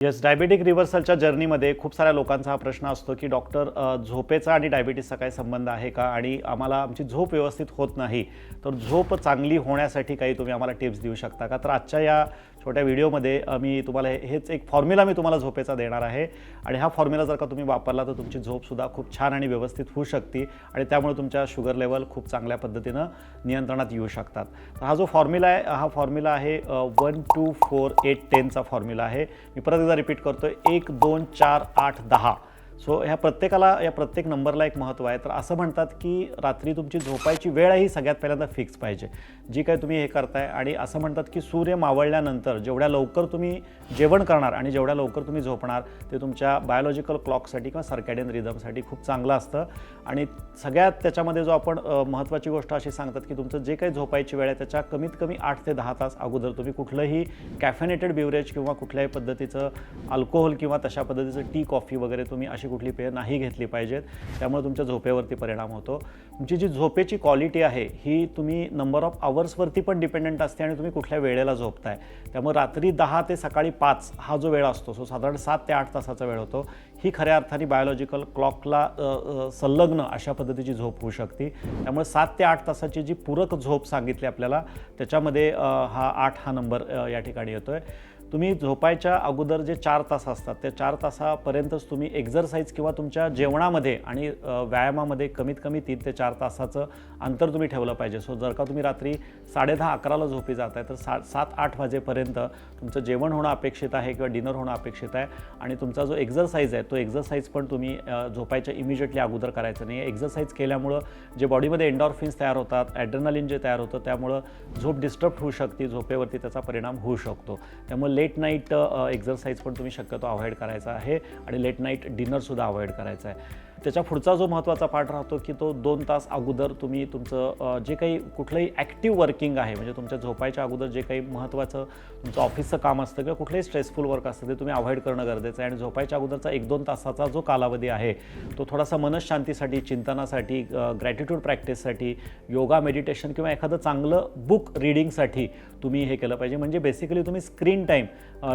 Yes diabetic रिव्हर्सलच्या जर्नीमध्ये खूप साऱ्या लोकांचा हा प्रश्न असतो की डॉक्टर झोपेचा आणि डायबिटीसचा काय संबंध आहे का? आणि आम्हाला आमची झोप व्यवस्थित होत नाही तर झोप चांगली होण्यासाठी काही तुम्ही आम्हाला टिप्स देऊ शकता का? तर आजच्या या छोट्या व्हिडिओमध्ये मी तुम्हाला हेच एक फॉर्म्युला मी तुम्हाला झोपेचा देणार आहे. आणि हा फॉर्म्युला जर का तुम्ही वापरला तर तुमची झोपसुद्धा खूप छान आणि व्यवस्थित होऊ शकते आणि त्यामुळे तुमच्या शुगर लेवल खूप चांगल्या पद्धतीनं नियंत्रणात येऊ शकतात. तर हा जो फॉर्म्युला आहे हा फॉर्म्युला आहे वन टू फोर एट टेनचा फॉर्म्युला आहे. मी परत एकदा रिपीट करतो एक दोन चार आठ दहा. सो ह्या प्रत्येकाला या प्रत्येक नंबरला एक महत्त्व आहे. तर असं म्हणतात की रात्री तुमची झोपायची वेळ ही सगळ्यात पहिल्यांदा फिक्स पाहिजे. जी काही तुम्ही हे करताय आणि असं म्हणतात की सूर्य मावळल्यानंतर जेवढ्या लवकर तुम्ही जेवण करणार आणि जेवढ्या लवकर तुम्ही झोपणार ते तुमच्या बायोलॉजिकल क्लॉकसाठी किंवा सर्कॅडियन रिदमसाठी खूप चांगलं असतं. आणि सगळ्यात त्याच्यामध्ये जो आपण महत्त्वाची गोष्ट अशी सांगतात की तुमचं जे काही झोपायची वेळ आहे त्याच्या कमीत कमी आठ ते दहा तास अगोदर तुम्ही कुठलंही कॅफेनेटेड बिवरेज किंवा कुठल्याही पद्धतीचं अल्कोहोल किंवा तशा पद्धतीचं टी कॉफी वगैरे तुम्ही अशी कुठली पेय नाही घेतली पाहिजेत. त्यामुळे तुमच्या झोपेवरती परिणाम होतो. तुमची जी झोपेची क्वालिटी आहे ही तुम्ही नंबर ऑफ आवर्सवरती पण डिपेंडंट असते आणि तुम्ही कुठल्या वेळेला झोपताय. त्यामुळे रात्री दहा ते सकाळी पाच हा जो वेळ असतो सो साधारण सात ते आठ तासाचा वेळ होतो. ही खऱ्या अर्थाने बायोलॉजिकल क्लॉकला संलग्न अशा पद्धतीची झोप होऊ शकते. त्यामुळे सात ते आठ तासाची जी पूरक झोप सांगितली आपल्याला त्याच्यामध्ये हा आठ हा नंबर या ठिकाणी येतो आहे तुम्ही झोपायच्या अगोदर जे चार तास असतात त्या चार तासापर्यंतच तुम्ही एक्झरसाईज किंवा तुमच्या जेवणामध्ये आणि व्यायामामध्ये कमीत कमी तीन ते चार तासाचं अंतर तुम्ही ठेवलं पाहिजे. सो जर का तुम्ही रात्री साडेदहा अकराला झोपी जात आहे तर सा सात आठ वाजेपर्यंत तुमचं जेवण होणं अपेक्षित आहे किंवा डिनर होणं अपेक्षित आहे आणि तुमचा जो एक्झरसाईज आहे तो एक्झरसाईज पण तुम्ही झोपायच्या इमिजिएटली अगोदर करायचं नाही. एक्झरसाईज केल्यामुळं जे बॉडीमध्ये एन्डॉर्फिन्स तयार होतात ॲड्रेनालिन जे तयार होतं त्यामुळं झोप डिस्टर्ब होऊ शकते झोपेवरती त्याचा परिणाम होऊ शकतो. त्यामुळे लेट नाईट एक्झरसाईज पण तुम्ही शक्यतो अवॉइड करायचा आहे आणि लेट नाईट डिनरसुद्धा अवॉइड करायचा आहे. त्याच्या पुढचा जो महत्त्वाचा पार्ट राहतो की तो दोन तास अगोदर तुम्ही तुमचं जे काही कुठलंही ॲक्टिव्ह वर्किंग आहे म्हणजे तुमच्या झोपायच्या अगोदर जे काही महत्त्वाचं तुमचं ऑफिसचं काम असतं किंवा कुठलंही स्ट्रेसफुल वर्क असतं ते तुम्ही अवॉइड करणं गरजेचं आहे. आणि झोपायच्या अगोदरचा एक दोन तासाचा जो कालावधी आहे तो थोडासा मनशांतीसाठी चिंतनासाठी ग्रॅटिट्यूड प्रॅक्टिससाठी योगा मेडिटेशन किंवा एखादं चांगलं बुक रिडिंगसाठी तुम्ही हे केलं पाहिजे. म्हणजे बेसिकली तुम्ही स्क्रीन टाईम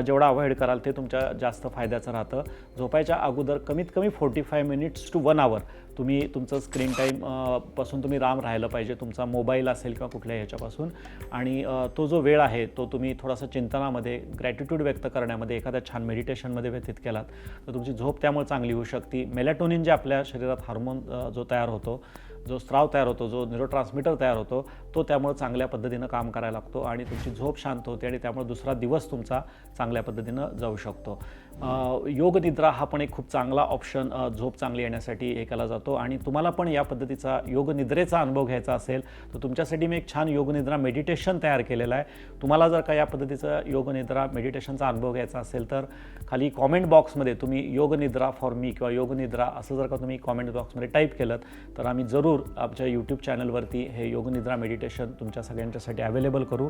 जेवढा अवॉइड कराल ते तुमच्या जास्त फायद्याचं राहतं. झोपायच्या अगोदर कमीत कमी forty five minutes two one hour तुम्ही तुमचं स्क्रीन टाईमपासून तुम्ही राम राहिलं पाहिजे. तुमचा मोबाईल असेल किंवा कुठल्याही ह्याच्यापासून. आणि तो जो वेळ आहे तो तुम्ही थोडासा चिंतनामध्ये ग्रॅटिट्यूड व्यक्त करण्यामध्ये एखाद्या छान मेडिटेशनमध्ये व्यतीत केलात तर तुमची झोप त्यामुळे चांगली होऊ शकते. मेलॅटोनिन जे आपल्या शरीरात हार्मोन जो तयार होतो जो स्त्राव तयार होतो जो न्यूरोट्रान्समीटर तयार होतो तो त्यामुळे चांगल्या पद्धतीनं काम करायला लागतो आणि तुमची झोप शांत होते आणि त्यामुळे दुसरा दिवस तुमचा चांगल्या पद्धतीनं जाऊ शकतो. योगनिद्रा हा पण एक खूप चांगला ऑप्शन झोप चांगली येण्यासाठी हे केला जातो. आणि तुम्हाला पण या पद्धतीचा योग निद्रेचा अनुभव घ्यायचा असेल तर तुमच्यासाठी मी एक छान योग निद्रा मेडिटेशन तयार केलेलं आहे. तुम्हाला जर का या पद्धतीचं योगनिद्रा मेडिटेशनचा अनुभव घ्यायचा असेल तर खाली कॉमेंट बॉक्समध्ये तुम्ही योग निद्रा फॉर मी किंवा योगनिद्रा असं जर का तुम्ही कॉमेंट बॉक्समध्ये टाईप केलं तर आम्ही जरूर आमच्या यूट्यूब चॅनलवरती हे योगनिद्रा मेडिटेशन तुमच्या सगळ्यांच्यासाठी अवेलेबल करू.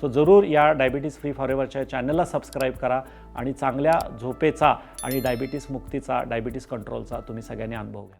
सो जरूर या डायबिटीज फ्री फॉरेवरच्या चॅनलला सबस्क्राईब करा आणि चांगल्या झोप झोपेचा आणि डायबिटीस मुक्तीचा डायबिटीस कंट्रोलचा तुम्ही सगळ्यांनी अनुभव घ्या.